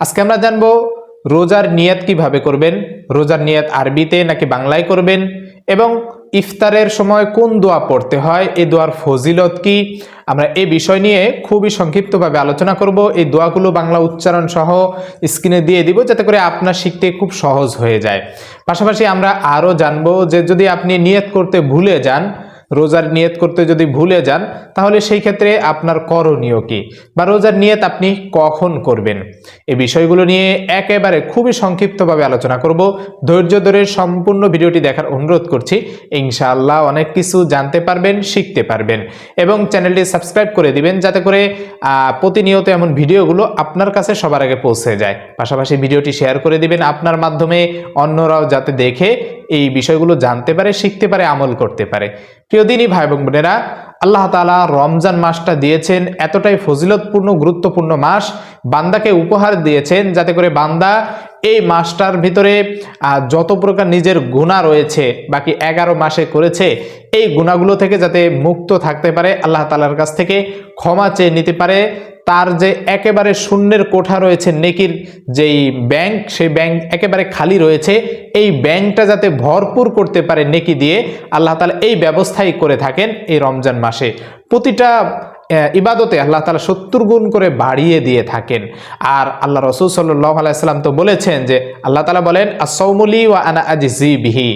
আজকে আমরা জানব রোজার নিয়ত কীভাবে করবেন, রোজার নিয়ত আরবিতে নাকি বাংলায় করবেন এবং ইফতারের সময় কোন দোয়া পড়তে হয়, এই দোয়ার ফজিলত কি? আমরা এই বিষয় নিয়ে খুবই সংক্ষিপ্তভাবে আলোচনা করব। এই দোয়াগুলো বাংলা উচ্চারণ সহ স্ক্রিনে দিয়ে দিব যাতে করে আপনার শিখতে খুব সহজ হয়ে যায়। পাশাপাশি আমরা আরও জানব যে যদি আপনি নিয়ত করতে ভুলে যান রোজার নিয়ত করতে যদি ভুলে যান, তাহলে সেই ক্ষেত্রে আপনার করণীয় কি? বা রোজার নিয়ত আপনি কখন করবেন? এই বিষয়গুলো নিয়ে একেবারে খুবই সংক্ষিপ্তভাবে আলোচনা করব। ধৈর্য ধরে সম্পূর্ণ ভিডিওটি দেখার অনুরোধ করছি। ইনশাআল্লাহ অনেক কিছু জানতে পারবেন, শিখতে পারবেন এবং চ্যানেলটি সাবস্ক্রাইব করে দিবেন যাতে করে প্রতিনিয়ত এমন ভিডিওগুলো আপনার কাছে সবার আগে পৌঁছে যায়। পাশাপাশি ভিডিওটি শেয়ার করে দিবেন আপনার মাধ্যমে, অন্যরাও যাতে দেখে এই বিষয়গুলো জানতে পারে, শিখতে পারে, আমল করতে পারে। প্রিয় দিনই ভাই এবং বোনেরা, আল্লাহ তালা রমজান মাসটা দিয়েছেন এতটাই ফজিলতপূর্ণ, গুরুত্বপূর্ণ মাস। বান্দাকে উপহার দিয়েছেন যাতে করে বান্দা এই মাসটার ভিতরে যত প্রকার নিজের গুণা রয়েছে, বাকি এগারো মাসে করেছে, এই গুণাগুলো থেকে যাতে মুক্ত থাকতে পারে, আল্লাহ তালার কাছ থেকে ক্ষমা চেয়ে নিতে পারে। তার যে একেবারে শূন্যের কোঠা রয়েছে নেকির, যেই ব্যাংক, সেই ব্যাংক একেবারে খালি রয়েছে, এই ব্যাংকটা যাতে ভরপুর করতে পারে নেকি দিয়ে আল্লাহ তালা এই ব্যবস্থাই করে থাকেন এই রমজান মাসে। প্রতিটা ইবাদতে আল্লাহ তালা সত্তর গুণ করে বাড়িয়ে দিয়ে থাকেন। আর আল্লাহ রসুল সাল্লাহ আলাইসাল্লাম তো বলেছেন যে, আল্লাহ তালা বলেন আসৌমলি ওয়া আনা আজি বিহি।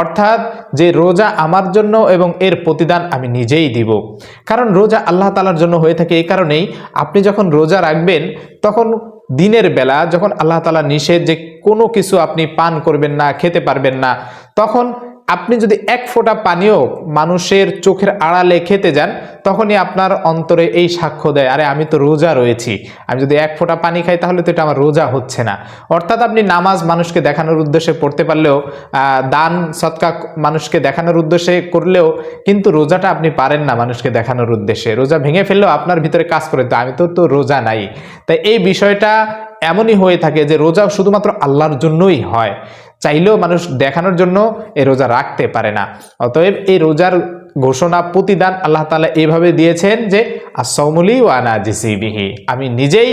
অর্থাৎ যে রোজা আমার জন্য এবং এর প্রতিদান আমি নিজেই দিব। কারণ রোজা আল্লাহ তালার জন্য হয়ে থাকে এই কারণেই আপনি যখন রোজা রাখবেন, তখন দিনের বেলা যখন আল্লাহ তালা নিষেধ যে কোনো কিছু আপনি পান করবেন না, খেতে পারবেন না, তখন আপনি যদি এক ফোঁটা পানিও মানুষের চোখের আড়ালে খেতে যান, তখনই আপনার অন্তরে এই সাক্ষ্য দেয়, আরে, আমি তো রোজা রয়েছি। আমি যদি এক ফোঁটা পানি খাই, তাহলে তো এটা আমার রোজা হচ্ছে না। অর্থাৎ আপনি নামাজ মানুষকে দেখানোর উদ্দেশ্যে পড়তে পারলেও দান, সৎকা মানুষকে দেখানোর উদ্দেশ্যে করলেও, কিন্তু রোজাটা আপনি পারেন না মানুষকে দেখানোর উদ্দেশ্যে। রোজা ভেঙে ফেললেও আপনার ভিতরে কাজ করে, তো আমি তো তো রোজা নাই। তাই এই বিষয়টা এমনই হয়ে থাকে যে রোজা শুধুমাত্র আল্লাহর জন্যই হয়। চাইলেও মানুষ দেখানোর জন্য এই রোজা রাখতে পারে না। অতএব এই রোজার ঘোষণা, প্রতিদান আল্লাহ তালা এভাবে দিয়েছেন যে আসৌমুলি ওয়ানা জিসিবিহি। আমি নিজেই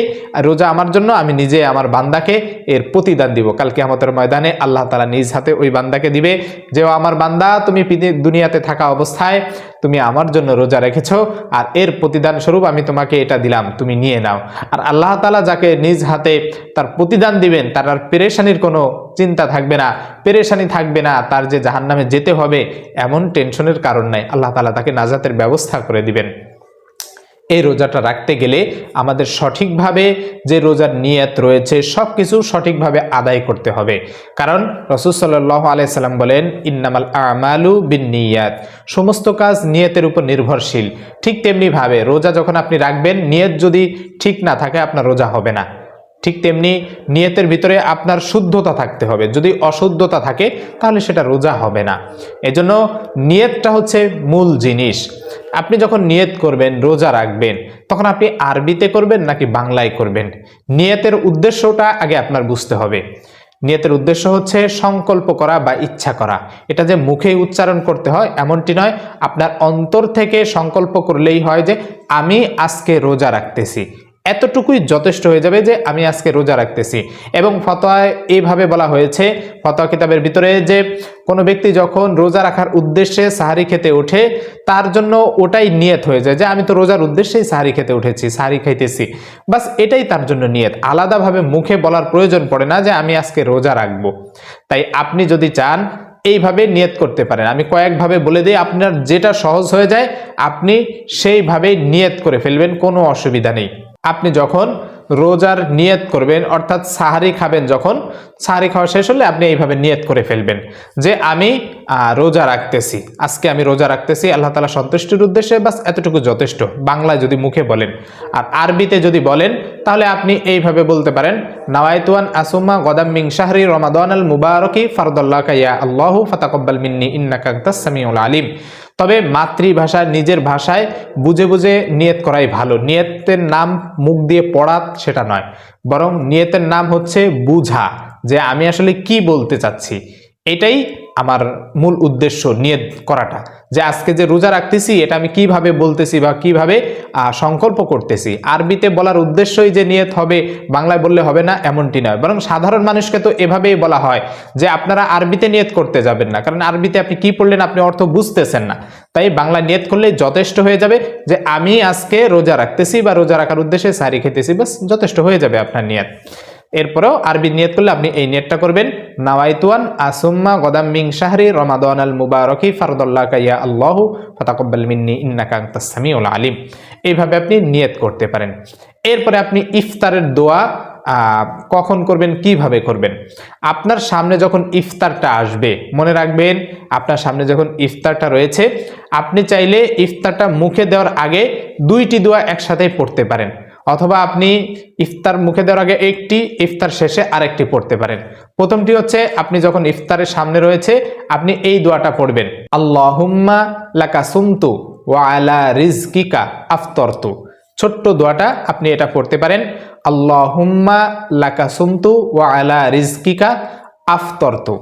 রোজা আমার জন্য, আমি নিজে আমার বান্দাকে এর প্রতিদান দিব। কালকে আমাদের ময়দানে আল্লাহ তালা নিজ হাতে ওই বান্দাকে দিবে যে আমার বান্দা, তুমি দুনিয়াতে থাকা অবস্থায় তুমি আমার জন্য রোজা রেখেছ, আর এর প্রতিদান স্বরূপ আমি তোমাকে এটা দিলাম, তুমি নিয়ে নাও। আর আল্লাহ তালা যাকে নিজ হাতে তার প্রতিদান দিবেন, তার আর পেরেশানির কোনো চিন্তা থাকবে না, পেরেশানি থাকবে না, তার যে জাহান্নামে যেতে হবে, এমন টেনশনের কারণ নাই। আল্লাহ তালা তাকে নাজাতের ব্যবস্থা করে দিবেন। এই রোজাটা রাখতে গেলে আমাদের সঠিকভাবে যে রোজার নিয়ত রয়েছে সব কিছু সঠিকভাবে আদায় করতে হবে। কারণ রসুল সাল্লাহ আলাইসাল্লাম বলেন, ইন্নামাল আমালু বিন নিয়াত সমস্ত কাজ নিয়তের উপর নির্ভরশীল। ঠিক তেমনিভাবে রোজা যখন আপনি রাখবেন, নিয়ত যদি ঠিক না থাকে, আপনার রোজা হবে না। ঠিক তেমনি নিয়তের ভিতরে আপনার শুদ্ধতা থাকতে হবে। যদি অশুদ্ধতা থাকে, তাহলে সেটা রোজা হবে না। এজন্য নিয়তটা হচ্ছে মূল জিনিস। আপনি যখন নিয়ত করবেন, রোজা রাখবেন, তখন আপনি আরবিতে করবেন নাকি বাংলায় করবেন? নিয়তের উদ্দেশ্যটা আগে আপনার বুঝতে হবে। নিয়তের উদ্দেশ্য হচ্ছে সংকল্প করা বা ইচ্ছা করা। এটা যে মুখে উচ্চারণ করতে হয়, এমনটি নয়। আপনার অন্তর থেকে সংকল্প করলেই হয় যে, আমি আজকে রোজা রাখতেছি। এতটুকুই যথেষ্ট হয়ে যাবে যে আমি আজকে রোজা রাখতেছি। এবং ফতোয়ায় এইভাবে বলা হয়েছে, ফতোয়া কিতাবের ভিতরে যে কোনো ব্যক্তি যখন রোজা রাখার উদ্দেশ্যে সাহারি খেতে ওঠে, তার জন্য ওটাই নিয়ত হয়ে যায় যে আমি তো রোজার উদ্দেশ্যেই সাহারি খেতে উঠেছি, সাহারি খাইতেছি। বাস এটাই তার জন্য নিয়ত। আলাদাভাবে মুখে বলার প্রয়োজন পড়ে না যে আমি আজকে রোজা রাখব। তাই আপনি যদি চান, এইভাবে নিয়ত করতে পারেন। আমি কয়েকভাবে বলে দিই, আপনার যেটা সহজ হয়ে যায়, আপনি সেইভাবে নিয়ত করে ফেলবেন, কোনো অসুবিধা নেই। আপনি যখন রোজার নিয়ত করবেন, অর্থাৎ সাহারি খাবেন যখন, সাহারি খাওয়া শেষ হলে আপনি এইভাবে নিয়ত করে ফেলবেন যে আমি রোজা রাখতেছি, আজকে আমি রোজা রাখতেছি, আল্লাহ তালা সন্তুষ্টির উদ্দেশ্যে বাস এতটুকু যথেষ্ট, বাংলায় যদি মুখে বলেন। আর আরবিতে যদি বলেন, তাহলে আপনি এইভাবে বলতে পারেন নাওয়াইতুয়ান আসুমা গদাম মিং শাহরি রমাদান আল মুবারকি ফারদুল্লাহ কাইয়া আল্লাহ ফাতাকব্বাল মিন্নি ইন্নাকা সামিউল আলিম। তবে মাতৃভাষা নিজের ভাষায় বুঝে বুঝে নিয়ত করাই ভালো। নিয়তের নাম মুখ দিয়ে পড়া সেটা নয়। বরং নিয়তের নাম হচ্ছে বুঝা, যে আমি আসলে কি বলতে চাচ্ছি। এটাই আমার মূল উদ্দেশ্য নিয়ত করাটা। যে আজকে যে রোজা রাখতেছি, এটা আমি কীভাবে বলতেছি বা কীভাবে সংকল্প করতেছি। আরবিতে বলার উদ্দেশ্যই যে নিয়ত হবে, বাংলায় বললে হবে না, এমনটি নয়। বরং সাধারণ মানুষকে তো এভাবেই বলা হয় যে আপনারা আরবিতে নিয়ত করতে যাবেন না। কারণ আরবিতে আপনি কি পড়লেন, আপনি অর্থ বুঝতেছেন না। তাই বাংলা নিয়ত করলে যথেষ্ট হয়ে যাবে যে আমি আজকে রোজা রাখতেছি বা রোজা রাখার উদ্দেশ্যে সারি খেতেছি বাস যথেষ্ট হয়ে যাবে আপনার নিয়ত। এরপরেও আরবি নিয়ত করলে আপনি এই নিয়তটা করবেন। নাওয়াইতুয়ান আসুম্মা গদাম মিং শাহরি রমাদান আল মুবারকি ফারদুল্লাহ কাইয়া আল্লাহু ফাতাকব্বাল মিন্নি ইন্নাকা আনতাস সামিউল আলিম। এইভাবে আপনি নিয়ত করতে পারেন। এরপরে আপনি ইফতারের দোয়া কখন করবেন, কীভাবে করবেন? আপনার সামনে যখন ইফতারটা আসবে, মনে রাখবেন, আপনার সামনে যখন ইফতারটা রয়েছে, আপনি চাইলে ইফতারটা মুখে দেওয়ার আগে দুইটি দোয়া একসাথেই পড়তে পারেন। অথবা আপনি ইফতার মুখে দেওয়ার আগে একটি, ইফতার শেষে আরেকটি পড়তে পারেন। প্রথমটি হচ্ছে, আপনি যখন ইফতারের সামনে রয়েছে, আপনি এই দোয়াটা পড়বেন। আল্লাহুম্মা লাকা সুমতু ওয়া আলা রিজকিকা আফতরতু। ছোট্ট দোয়াটা আপনি এটা পড়তে পারেন। আল্লাহুম্মা লাকা সুমতু ওয়া আলা রিজকিকা আফতরতু।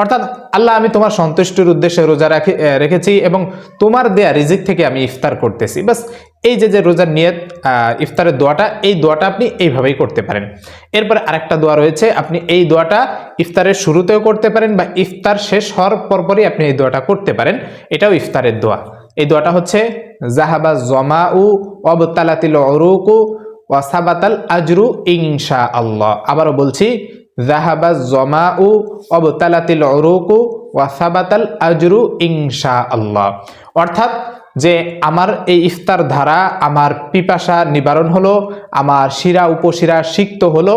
অর্থাৎ আল্লাহ, আমি তোমার সন্তুষ্টির উদ্দেশ্যে রোজা রাখি রেখেছি এবং তোমার দেয়া রিজিক থেকে আমি ইফতার করতেছি। বাস এই যে যে রোজার নিয়ত ইফতারের দোয়াটা, এই দোয়াটা আপনি এইভাবেই করতে পারেন। এরপরে আরেকটা দোয়া রয়েছে, আপনি এই দোয়াটা ইফতারের শুরুতেও করতে পারেন বা ইফতার শেষ হওয়ার পরপরই আপনি এই দোয়াটা করতে পারেন। এটাও ইফতারের দোয়া। এই দোয়াটা হচ্ছে, জাহাবা জমা উ অবতালাতিল অরুকু ওয়াসাবাতাল আজরু ইনশা আল্লাহ আবারও বলছি জাহাবা জমা উ অবতালাতিল অরুকু ওয়াসাবাতাল আজরু ইনশা আল্লাহ অর্থাৎ যে আমার এই ইফতার ধারা, আমার পিপাসা নিবারণ হলো, আমার শিরা উপশিরা সিক্ত হলো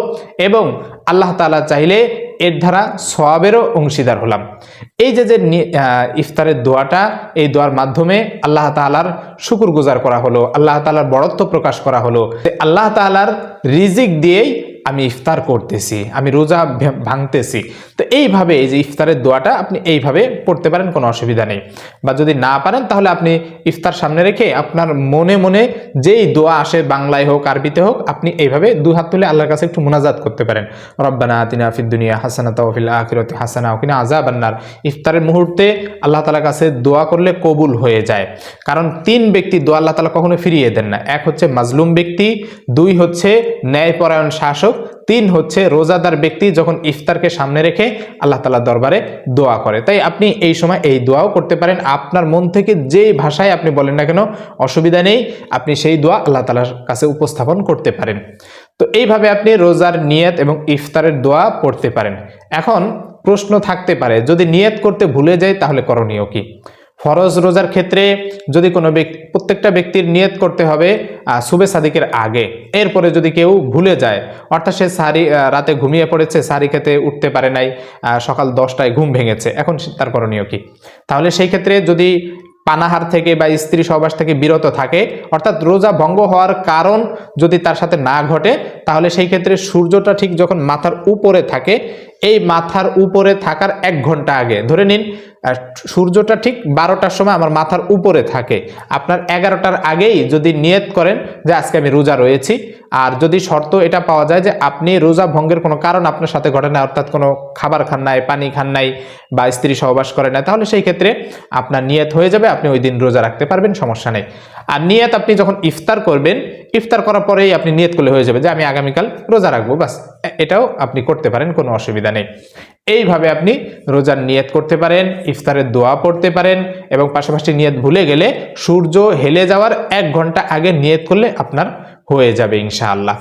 এবং আল্লাহ তাআলা চাইলে এর ধারা সোয়াবেরও অংশীদার হলাম। এই যে যে ইফতারের দোয়াটা, এই দোয়ার মাধ্যমে আল্লাহ তাআলার শুকুর গুজার করা হলো, আল্লাহ তালার বড়ত্ব প্রকাশ করা হলো। আল্লাহ তাআলার রিজিক দিয়েই আমি ইফতার করতেছি, আমি রোজা ভাঙতেছি। তো এইভাবে এই যে ইফতারের দোয়াটা আপনি এইভাবে পড়তে পারেন, কোনো অসুবিধা নেই। বা যদি না পারেন, তাহলে আপনি ইফতার সামনে রেখে আপনার মনে মনে যেই দোয়া আসে বাংলায় হোক, আরবিতে হোক, আপনি এইভাবে দু হাত তুলে আল্লাহর কাছে একটু মোনাজাত করতে পারেন। রব্বানা আতিনা ফিদ দুনিয়া হাসানা তাওফিল আখিরাতি হাসানা ওকিনা আযাবান্নার ইফতারের মুহূর্তে আল্লাহ তাআলার কাছে দোয়া করলে কবুল হয়ে যায়। কারণ তিন ব্যক্তি দোয়া আল্লাহ তাআলা কখনো ফিরিয়ে দেন না। এক হচ্ছে মাজলুম ব্যক্তি, দুই হচ্ছে ন্যায়পরায়ণ শাসক তিন হচ্ছে রোজাদার ব্যক্তি যখন ইফতারকে সামনে রেখে আল্লাহ তালা দরবারে দোয়া করে। তাই আপনি এই সময় এই দোয়াও করতে পারেন। আপনার মন থেকে যেই ভাষায় আপনি বলেন না কেন, অসুবিধা নেই, আপনি সেই দোয়া আল্লাহ তালার কাছে উপস্থাপন করতে পারেন। তো এইভাবে আপনি রোজার নিয়ত এবং ইফতারের দোয়া পড়তে পারেন। এখন প্রশ্ন থাকতে পারে, যদি নিয়ত করতে ভুলে যায় তাহলে করণীয় কি? ফরজ রোজার ক্ষেত্রে যদি কোনো ব্যক্তি, প্রত্যেকটা ব্যক্তির নিয়ত করতে হবে সুবে সাদিকের আগে। এরপরে যদি কেউ ভুলে যায়, অর্থাৎ সে সারি রাতে ঘুমিয়ে পড়েছে, সারি খেতে উঠতে পারে নাই সকাল দশটায় ঘুম ভেঙেছে, এখন তার করণীয় কি? তাহলে সেই ক্ষেত্রে যদি পানাহার থেকে বা স্ত্রী সহবাস থেকে বিরত থাকে, অর্থাৎ রোজা ভঙ্গ হওয়ার কারণ যদি তার সাথে না ঘটে, তাহলে সেই ক্ষেত্রে সূর্যটা ঠিক যখন মাথার উপরে থাকে, এই মাথার উপরে থাকার এক ঘণ্টা আগে। ধরে নিন আহ, সূর্যটা ঠিক বারোটার সময় আমার মাথার উপরে থাকে। আপনার এগারোটার আগেই যদি নিয়ত করেন যে আজকে আমি রোজা রয়েছি আর যদি শর্ত এটা পাওয়া যায় যে আপনি রোজা ভঙ্গের কোনো কারণ আপনার সাথে ঘটে না অর্থাৎ কোনো খাবার খান নাই পানি খান নাই বা স্ত্রী সহবাস করে না তাহলে সেই ক্ষেত্রে আপনার নিয়ত হয়ে যাবে আপনি ওই দিন রোজা রাখতে পারবেন সমস্যা নেই। আর নিয়ত আপনি যখন ইফতার করবেন ইফতার করার পরেই আপনি নিয়ত করলে হয়ে যাবে যে আমি আগামীকাল রোজা রাখব বাস এটাও আপনি করতে পারেন কোনো অসুবিধা নেই। এইভাবে আপনি রোজার নিয়ত করতে পারেন, ইফতারের দোয়া পড়তে পারেন এবং পাশাপাশি নিয়ত ভুলে গেলে সূর্য হেলে যাওয়ার এক ঘণ্টা আগে নিয়ত করলে আপনার হয়ে যাবে ইনশাআল্লাহ।